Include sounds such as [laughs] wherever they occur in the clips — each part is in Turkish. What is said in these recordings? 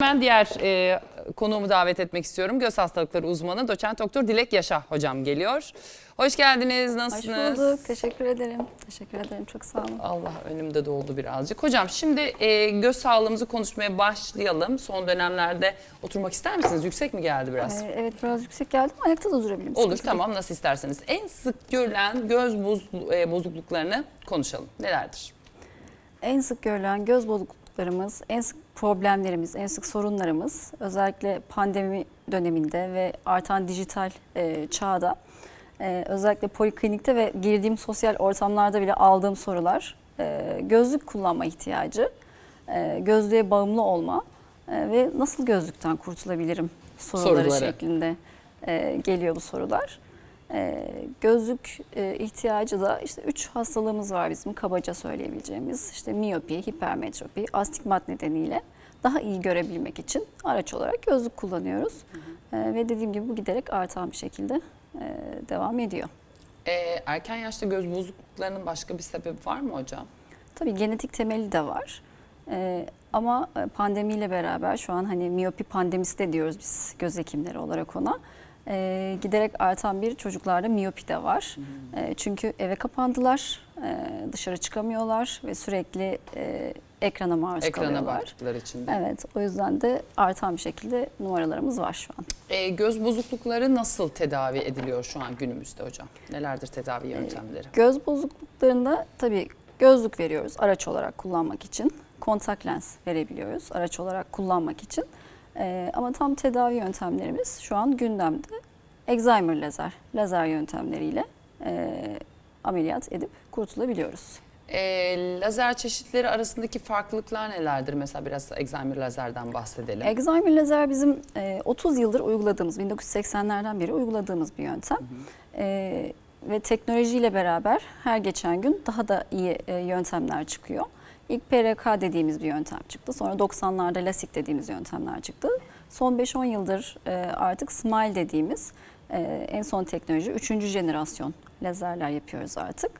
Ben diğer e, konuğumu davet etmek istiyorum. Göz hastalıkları uzmanı doçent doktor Dilek Yaşa hocam geliyor. Hoş geldiniz. Hoş Nasılsınız? bulduk. Teşekkür ederim. Teşekkür ederim. Çok sağ olun. Allah önümde doldu birazcık. Hocam şimdi e, göz sağlığımızı konuşmaya başlayalım. Son dönemlerde oturmak ister misiniz? Yüksek mi geldi biraz? Ee, evet biraz yüksek geldi ama ayakta da durabilirim. Olur Sıkıntı tamam nasıl isterseniz. En sık görülen göz boz, e, bozukluklarını konuşalım. Nelerdir? En sık görülen göz bozukluklarımız, en sık problemlerimiz, en sık sorunlarımız özellikle pandemi döneminde ve artan dijital e, çağda e, özellikle poliklinikte ve girdiğim sosyal ortamlarda bile aldığım sorular e, gözlük kullanma ihtiyacı, e, gözlüğe bağımlı olma e, ve nasıl gözlükten kurtulabilirim soruları, Soruları. şeklinde e, geliyor bu sorular. E, gözlük e, ihtiyacı da işte üç hastalığımız var bizim kabaca söyleyebileceğimiz. işte miyopi, hipermetropi, astigmat nedeniyle daha iyi görebilmek için araç olarak gözlük kullanıyoruz. E, ve dediğim gibi bu giderek artan bir şekilde e, devam ediyor. E, erken yaşta göz bozukluklarının başka bir sebebi var mı hocam? Tabii genetik temeli de var. Ee, ama e, pandemiyle beraber şu an hani miyopi pandemisi de diyoruz biz göz hekimleri olarak ona. Ee, giderek artan bir çocuklarda miyopi de var. Ee, çünkü eve kapandılar, e, dışarı çıkamıyorlar ve sürekli e, ekrana maruz Ekrana kalıyorlar. baktıkları için de. Evet, o yüzden de artan bir şekilde numaralarımız var şu an. E, göz bozuklukları nasıl tedavi ediliyor şu an günümüzde hocam? Nelerdir tedavi yöntemleri? Göz bozukluklarında tabii gözlük veriyoruz araç olarak kullanmak için. Kontak lens verebiliyoruz araç olarak kullanmak için. Ee, ama tam tedavi yöntemlerimiz şu an gündemde. Alzheimer lazer, lazer yöntemleriyle e, ameliyat edip kurtulabiliyoruz. E, lazer çeşitleri arasındaki farklılıklar nelerdir? Mesela biraz Alzheimer lazerden bahsedelim. Alzheimer lazer bizim e, 30 yıldır uyguladığımız, 1980'lerden beri uyguladığımız bir yöntem. E, ve teknolojiyle beraber her geçen gün daha da iyi e, yöntemler çıkıyor. İlk PRK dediğimiz bir yöntem çıktı. Sonra 90'larda LASIK dediğimiz yöntemler çıktı. Son 5-10 yıldır e, artık SMILE dediğimiz e, en son teknoloji 3. jenerasyon lazerler yapıyoruz artık.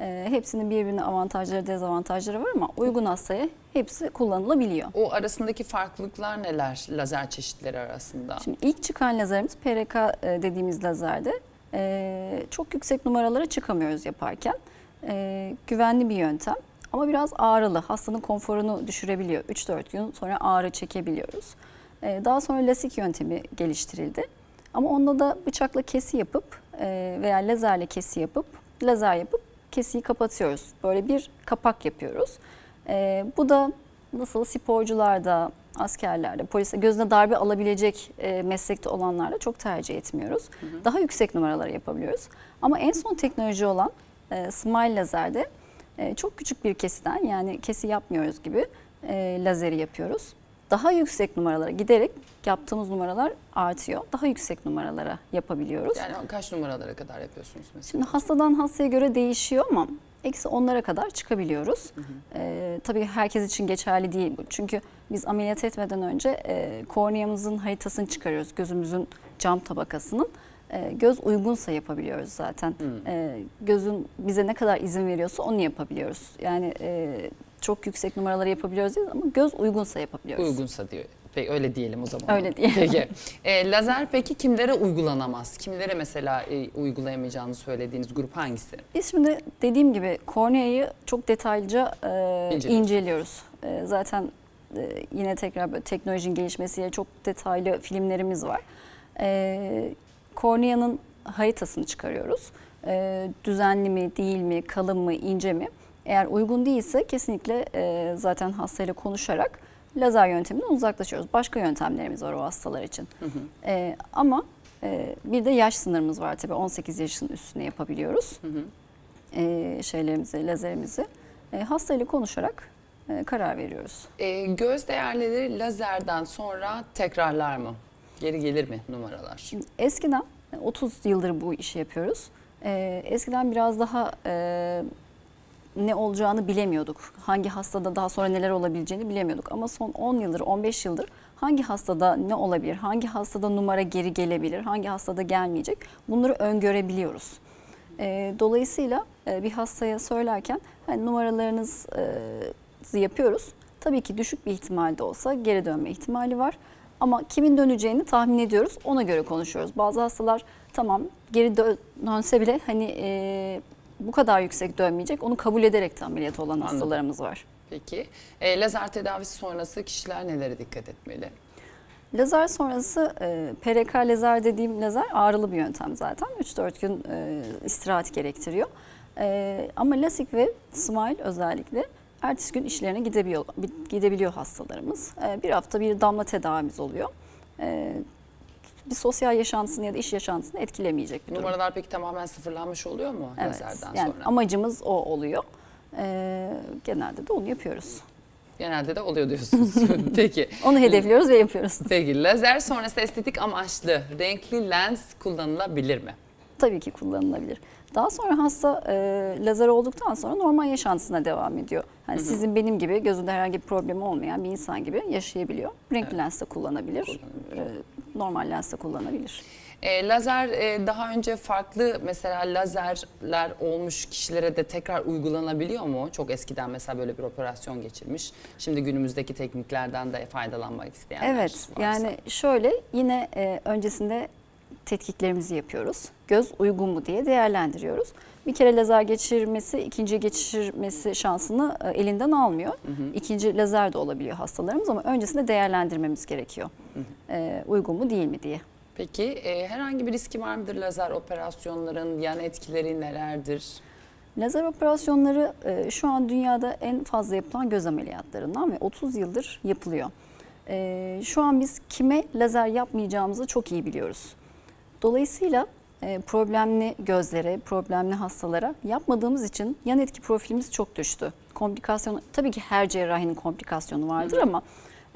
E, hepsinin birbirine avantajları dezavantajları var ama uygun hastaya hepsi kullanılabiliyor. O arasındaki farklılıklar neler lazer çeşitleri arasında? Şimdi ilk çıkan lazerimiz PRK e, dediğimiz lazerde e, çok yüksek numaralara çıkamıyoruz yaparken. E, güvenli bir yöntem ama biraz ağrılı. Hastanın konforunu düşürebiliyor. 3-4 gün sonra ağrı çekebiliyoruz. Daha sonra lasik yöntemi geliştirildi. Ama onda da bıçakla kesi yapıp e, veya lazerle kesi yapıp lazer yapıp kesiyi kapatıyoruz. Böyle bir kapak yapıyoruz. E, bu da nasıl sporcularda, askerlerde, polise gözüne darbe alabilecek e, meslekte olanlarda çok tercih etmiyoruz. Daha yüksek numaraları yapabiliyoruz. Ama en son teknoloji olan e, smile lazerde e, çok küçük bir kesiden yani kesi yapmıyoruz gibi e, lazeri yapıyoruz. Daha yüksek numaralara giderek yaptığımız numaralar artıyor. Daha yüksek numaralara yapabiliyoruz. Yani kaç numaralara kadar yapıyorsunuz mesela? Şimdi hastadan hastaya göre değişiyor ama eksi onlara kadar çıkabiliyoruz. Ee, tabii herkes için geçerli değil bu. Çünkü biz ameliyat etmeden önce e, korneamızın haritasını çıkarıyoruz. Gözümüzün cam tabakasının. E, göz uygunsa yapabiliyoruz zaten. E, gözün bize ne kadar izin veriyorsa onu yapabiliyoruz. Yani e, çok yüksek numaraları yapabiliyoruz değil ama göz uygunsa yapabiliyoruz. Uygunsa diyor. Peki öyle diyelim o zaman. Öyle diyelim. Peki. [laughs] E, lazer peki kimlere uygulanamaz? Kimlere mesela e, uygulayamayacağını söylediğiniz grup hangisi? Biz şimdi dediğim gibi korneayı çok detaylıca e, İnceliyoruz. inceliyoruz. E, zaten e, yine tekrar böyle teknolojinin gelişmesiyle çok detaylı filmlerimiz var. E, korneanın haritasını çıkarıyoruz. E, düzenli mi, değil mi, kalın mı, ince mi? Eğer uygun değilse kesinlikle e, zaten hastayla konuşarak lazer yönteminden uzaklaşıyoruz. Başka yöntemlerimiz var o hastalar için. E, ama e, bir de yaş sınırımız var tabii 18 yaşın üstüne yapabiliyoruz e, şeylerimizi, lazerimizi e, hastayla konuşarak e, karar veriyoruz. E, göz değerleri lazerden sonra tekrarlar mı? Geri gelir mi numaralar? Şimdi eskiden e, 30 yıldır bu işi yapıyoruz. E, eskiden biraz daha e, ne olacağını bilemiyorduk. Hangi hastada daha sonra neler olabileceğini bilemiyorduk. Ama son 10 yıldır, 15 yıldır hangi hastada ne olabilir, hangi hastada numara geri gelebilir, hangi hastada gelmeyecek bunları öngörebiliyoruz. E, dolayısıyla e, bir hastaya söylerken hani numaralarınızı yapıyoruz. Tabii ki düşük bir ihtimal de olsa geri dönme ihtimali var. Ama kimin döneceğini tahmin ediyoruz. Ona göre konuşuyoruz. Bazı hastalar tamam geri dö- dönse bile hani e, bu kadar yüksek dönmeyecek. Onu kabul ederek de ameliyat olan Anladım. hastalarımız var. Peki e, lazer tedavisi sonrası kişiler nelere dikkat etmeli? Lazer sonrası e, PRK lazer dediğim lazer ağrılı bir yöntem zaten. 3-4 gün e, istirahat gerektiriyor. E, ama lasik ve smile özellikle ertesi gün işlerine gidebiliyor, gidebiliyor hastalarımız. E, bir hafta bir damla tedavimiz oluyor. E, bir sosyal yaşantısını ya da iş yaşantısını etkilemeyecek bir durum. Numaralar peki tamamen sıfırlanmış oluyor mu Evet. lazerden Yani sonra? amacımız o oluyor. E, genelde de onu yapıyoruz. Genelde de oluyor diyorsunuz. [laughs] peki. Onu hedefliyoruz ve yapıyoruz. Peki lazer sonrası estetik amaçlı renkli lens kullanılabilir mi? tabii ki kullanılabilir. Daha sonra hasta e, lazer olduktan sonra normal yaşantısına devam ediyor. Yani sizin benim gibi gözünde herhangi bir problemi olmayan bir insan gibi yaşayabiliyor. Renkli lens de kullanabilir. Kullanabilir. e, normal lens de kullanabilir. E, lazer e, daha önce farklı mesela lazerler olmuş kişilere de tekrar uygulanabiliyor mu? Çok eskiden mesela böyle bir operasyon geçirmiş. Şimdi günümüzdeki tekniklerden de faydalanmak isteyenler Evet varsa. yani şöyle yine e, öncesinde tetkiklerimizi yapıyoruz. Göz uygun mu diye değerlendiriyoruz. Bir kere lazer geçirmesi, ikinci geçirmesi şansını e, elinden almıyor. İkinci lazer de olabiliyor hastalarımız ama öncesinde değerlendirmemiz gerekiyor. E, uygun mu değil mi diye. Peki e, herhangi bir riski var mıdır lazer operasyonların? Yan etkileri nelerdir? Lazer operasyonları e, şu an dünyada en fazla yapılan göz ameliyatlarından ve 30 yıldır yapılıyor. E, şu an biz kime lazer yapmayacağımızı çok iyi biliyoruz. Dolayısıyla e, problemli gözlere, problemli hastalara yapmadığımız için yan etki profilimiz çok düştü. Komplikasyon, tabii ki her cerrahinin komplikasyonu vardır ama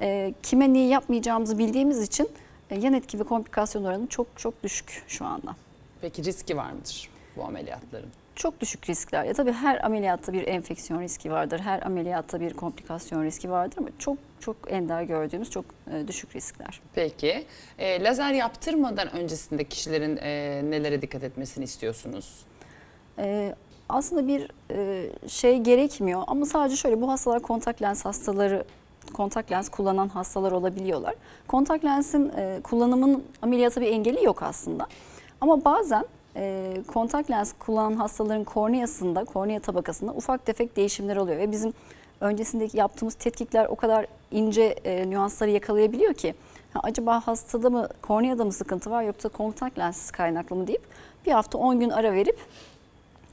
e, kime neyi yapmayacağımızı bildiğimiz için e, yan etki ve komplikasyon oranı çok çok düşük şu anda. Peki riski var mıdır bu ameliyatların? Çok düşük riskler. Ya tabii her ameliyatta bir enfeksiyon riski vardır. Her ameliyatta bir komplikasyon riski vardır ama çok çok ender gördüğümüz çok e, düşük riskler. Peki e, lazer yaptırmadan öncesinde kişilerin e, nelere dikkat etmesini istiyorsunuz? E, aslında bir e, şey gerekmiyor ama sadece şöyle bu hastalar kontak lens hastaları kontak lens kullanan hastalar olabiliyorlar. Kontak lensin e, kullanımının ameliyata bir engeli yok aslında. Ama bazen e, kontak lens kullanan hastaların korneasında, kornea tabakasında ufak tefek değişimler oluyor ve bizim öncesindeki yaptığımız tetkikler o kadar ince e, nüansları yakalayabiliyor ki ha, acaba hastada mı korneada mı sıkıntı var yoksa kontak lens kaynaklı mı deyip bir hafta 10 gün ara verip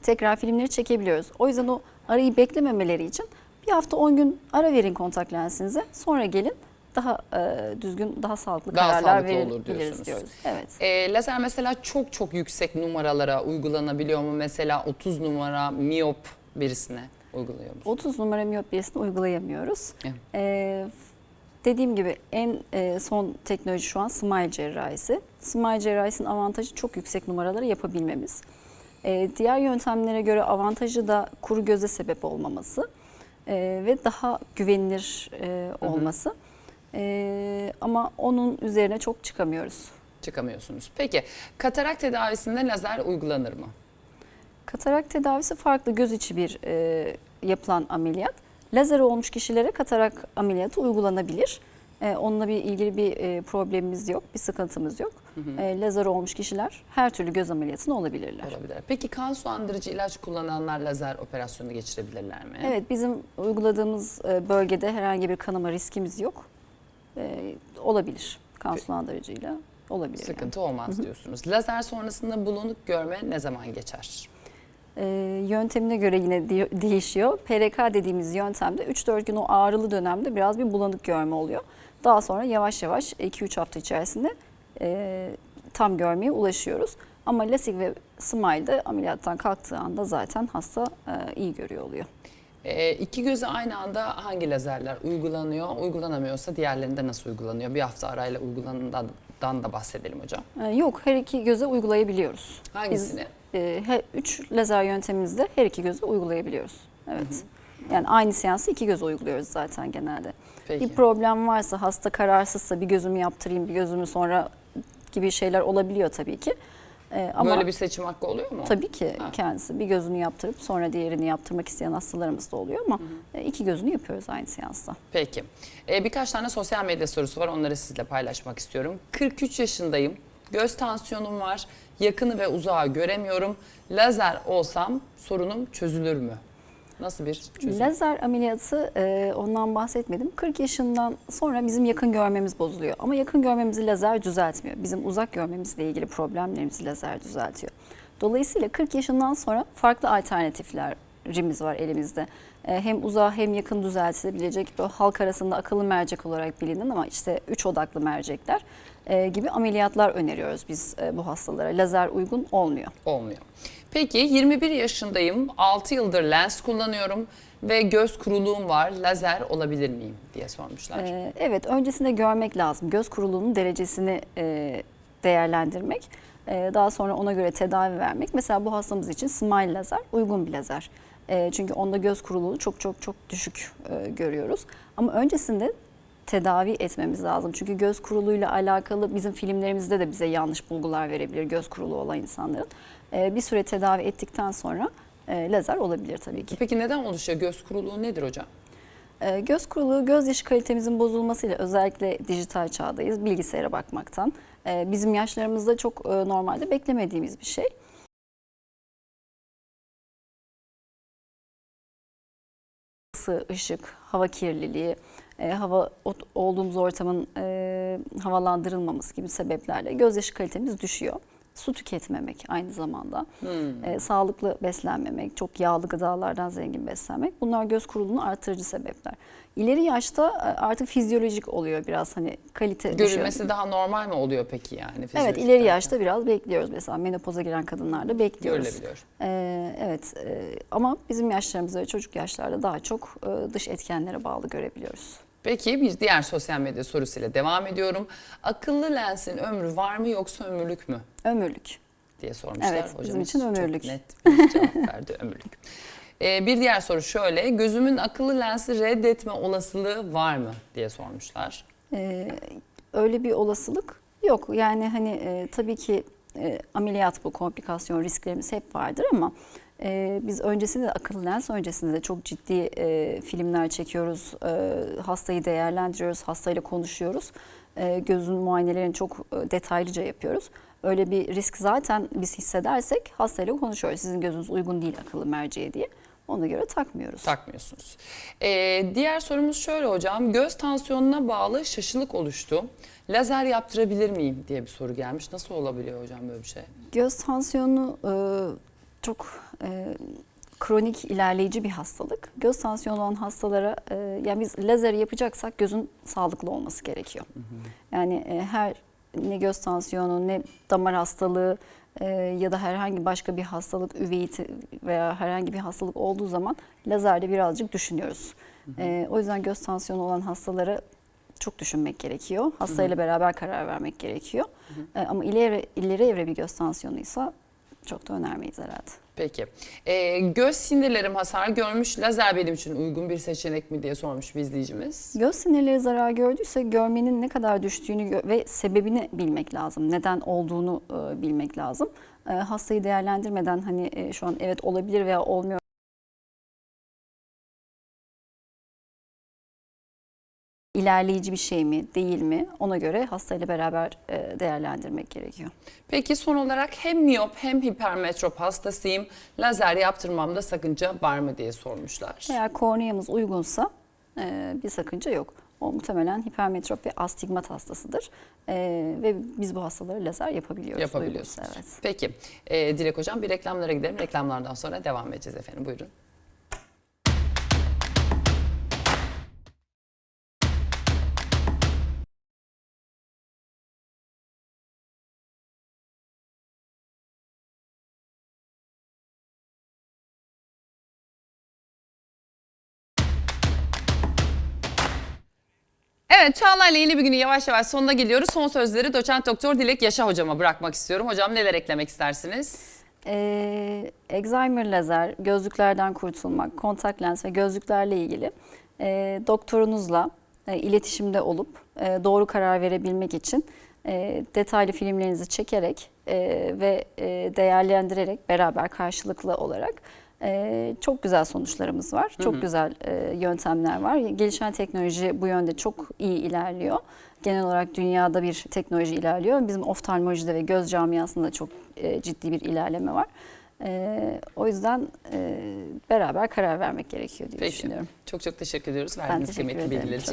tekrar filmleri çekebiliyoruz. O yüzden o arayı beklememeleri için bir hafta 10 gün ara verin kontak lensinize. Sonra gelin daha e, düzgün, daha sağlıklı Daha kararlar verebiliriz diyoruz. Evet. E, lazer mesela çok çok yüksek numaralara uygulanabiliyor mu? Mesela 30 numara miyop birisine uyguluyor mu? 30 numara miyop birisini uygulayamıyoruz. Evet. E, dediğim gibi en e, son teknoloji şu an smile cerrahisi. Smile cerrahisinin avantajı çok yüksek numaraları yapabilmemiz. E, diğer yöntemlere göre avantajı da kuru göze sebep olmaması e, ve daha güvenilir e, olması. E, ama onun üzerine çok çıkamıyoruz. Çıkamıyorsunuz. Peki katarak tedavisinde lazer uygulanır mı? Katarak tedavisi farklı göz içi bir e, yapılan ameliyat. Lazer olmuş kişilere katarak ameliyatı uygulanabilir. E, onunla bir ilgili bir e, problemimiz yok, bir sıkıntımız yok. E, lazer olmuş kişiler her türlü göz ameliyatına olabilirler. Olabilir. Peki kan sulandırıcı ilaç kullananlar lazer operasyonu geçirebilirler mi? Evet, bizim uyguladığımız e, bölgede herhangi bir kanama riskimiz yok. E, olabilir. Kan sulandırıcıyla olabilir. yani. Sıkıntı olmaz diyorsunuz. Lazer sonrasında bulanık görme ne zaman geçer? E, yöntemine göre yine de- değişiyor. PRK dediğimiz yöntemde 3-4 gün o ağrılı dönemde biraz bir bulanık görme oluyor. Daha sonra yavaş yavaş 2-3 hafta içerisinde e, tam görmeye ulaşıyoruz. Ama lasik ve smile'de ameliyattan kalktığı anda zaten hasta e, iyi görüyor oluyor. E, iki göze aynı anda hangi lazerler uygulanıyor? Uygulanamıyorsa diğerlerinde nasıl uygulanıyor? Bir hafta arayla uygulanandan da bahsedelim hocam. E, yok her iki göze uygulayabiliyoruz. Hangisini? e, her, üç lazer yöntemimizde her iki göze uygulayabiliyoruz. Evet. Yani aynı seansı iki göze uyguluyoruz zaten genelde. Peki. Bir problem varsa, hasta kararsızsa bir gözümü yaptırayım, bir gözümü sonra gibi şeyler olabiliyor tabii ki. E, ama Böyle bir seçim hakkı oluyor mu? tabii ki Ha. kendisi bir gözünü yaptırıp sonra diğerini yaptırmak isteyen hastalarımız da oluyor ama e, iki gözünü yapıyoruz aynı seansta. Peki. Ee, birkaç tane sosyal medya sorusu var. Onları sizle paylaşmak istiyorum. 43 yaşındayım. Göz tansiyonum var. Yakını ve uzağı göremiyorum. Lazer olsam sorunum çözülür mü? Nasıl bir çözüm? Lazer ameliyatı e, ondan bahsetmedim. 40 yaşından sonra bizim yakın görmemiz bozuluyor. Ama yakın görmemizi lazer düzeltmiyor. Bizim uzak görmemizle ilgili problemlerimizi lazer düzeltiyor. Dolayısıyla 40 yaşından sonra farklı alternatiflerimiz var elimizde. E, hem uzağı hem yakın düzeltilebilecek o halk arasında akıllı mercek olarak bilinen ama işte 3 odaklı mercekler e, gibi ameliyatlar öneriyoruz biz e, bu hastalara. Lazer uygun olmuyor. Olmuyor. Peki 21 yaşındayım. 6 yıldır lens kullanıyorum ve göz kuruluğum var. Lazer olabilir miyim diye sormuşlar. Ee, Evet, öncesinde görmek lazım. Göz kuruluğunun derecesini e, değerlendirmek. E, Daha sonra ona göre tedavi vermek. Mesela bu hastamız için smile lazer uygun bir lazer. E, Çünkü onda göz kuruluğu çok çok çok düşük e, görüyoruz. Ama öncesinde tedavi etmemiz lazım. Çünkü göz kuruluğuyla alakalı bizim filmlerimizde de bize yanlış bulgular verebilir göz kuruluğu olan insanların. E, Bir süre tedavi ettikten sonra e, lazer olabilir tabii ki. Peki neden oluşuyor? Göz kuruluğu nedir hocam? Ee, Göz kuruluğu, gözyaşı kalitemizin bozulmasıyla özellikle dijital çağdayız bilgisayara bakmaktan. Ee, Bizim yaşlarımızda çok e, normalde beklemediğimiz bir şey. Isı, ışık, hava kirliliği, e, hava olduğumuz ortamın e, havalandırılmaması gibi sebeplerle gözyaşı kalitemiz düşüyor. Su tüketmemek aynı zamanda, Hmm. e, sağlıklı beslenmemek, çok yağlı gıdalardan zengin beslenmek bunlar göz kuruluğunu artırıcı sebepler. İleri yaşta e, artık fizyolojik oluyor biraz hani kalite düşüyor. Görülmesi daha normal mi oluyor peki yani? Evet ileri yaşta biraz bekliyoruz mesela menopoza giren kadınlarda bekliyoruz. Görülebiliyor. Ee, evet e, ama bizim yaşlarımızda çocuk yaşlarda daha çok e, dış etkenlere bağlı görebiliyoruz. Peki bir diğer sosyal medya sorusuyla devam ediyorum. Akıllı lensin ömrü var mı yoksa ömürlük mü Ömürlük. diye sormuşlar. Evet, bizim Hocamız için ömürlük. Çok net bir cevap [laughs] verdi ömürlük. Ee, bir diğer soru şöyle. Gözümün akıllı lensi reddetme olasılığı var mı diye sormuşlar. Ee, öyle bir olasılık yok. Yani hani e, tabii ki e, ameliyat bu komplikasyon risklerimiz hep vardır ama e, biz öncesinde de akıllı lens öncesinde de çok ciddi e, filmler çekiyoruz. E, hastayı değerlendiriyoruz, hastayla konuşuyoruz. E, gözün muayenelerini çok e, detaylıca yapıyoruz. Öyle bir risk zaten biz hissedersek hastayla konuşuyoruz. Sizin gözünüz uygun değil akıllı merceğe diye. Ona göre takmıyoruz. Takmıyorsunuz. Ee, diğer sorumuz şöyle hocam. Göz tansiyonuna bağlı şaşılık oluştu. Lazer yaptırabilir miyim diye bir soru gelmiş. Nasıl olabiliyor hocam böyle bir şey? Göz tansiyonu e, çok e, kronik ilerleyici bir hastalık. Göz tansiyonu olan hastalara e, yani biz lazer yapacaksak gözün sağlıklı olması gerekiyor. Yani e, her ne göz tansiyonu ne damar hastalığı e, ya da herhangi başka bir hastalık üveyiti veya herhangi bir hastalık olduğu zaman lazerde birazcık düşünüyoruz. E, o yüzden göz tansiyonu olan hastalara çok düşünmek gerekiyor. Hastayla beraber karar vermek gerekiyor. E, ama ileri, ileri evre bir göz tansiyonuysa çok da önermeyiz herhalde. Peki. Ee, göz sinirlerim hasar görmüş. Lazer benim için uygun bir seçenek mi diye sormuş bir izleyicimiz. Göz sinirleri zarar gördüyse görmenin ne kadar düştüğünü ve sebebini bilmek lazım. Neden olduğunu e, bilmek lazım. E, hastayı değerlendirmeden hani e, şu an evet olabilir veya olmuyor ilerleyici bir şey mi değil mi ona göre hastayla beraber e, değerlendirmek gerekiyor. Peki son olarak hem miyop hem hipermetrop hastasıyım. Lazer yaptırmamda sakınca var mı diye sormuşlar. Eğer korneamız uygunsa e, bir sakınca yok. O muhtemelen hipermetrop ve astigmat hastasıdır. E, ve biz bu hastalara lazer yapabiliyoruz. Yapabiliyorsunuz. uygunsa, Evet. Peki. Ee, Dilek Hocam bir reklamlara gidelim. Reklamlardan sonra devam edeceğiz efendim. Buyurun. Evet Çağla'yla yeni bir günü yavaş yavaş sonuna geliyoruz. Son sözleri doçent doktor Dilek Yaşa hocama bırakmak istiyorum. Hocam neler eklemek istersiniz? Ee, Alzheimer lazer, gözlüklerden kurtulmak, kontak lens ve gözlüklerle ilgili e, doktorunuzla e, iletişimde olup e, doğru karar verebilmek için e, detaylı filmlerinizi çekerek e, ve e, değerlendirerek beraber karşılıklı olarak e, çok güzel sonuçlarımız var. Çok güzel e, yöntemler var. Gelişen teknoloji bu yönde çok iyi ilerliyor. Genel olarak dünyada bir teknoloji ilerliyor. Bizim oftalmolojide ve göz camiasında çok e, ciddi bir ilerleme var. E, o yüzden e, beraber karar vermek gerekiyor diye Peki. düşünüyorum. Çok çok teşekkür ediyoruz verdiğiniz kıymetli bilgiler için.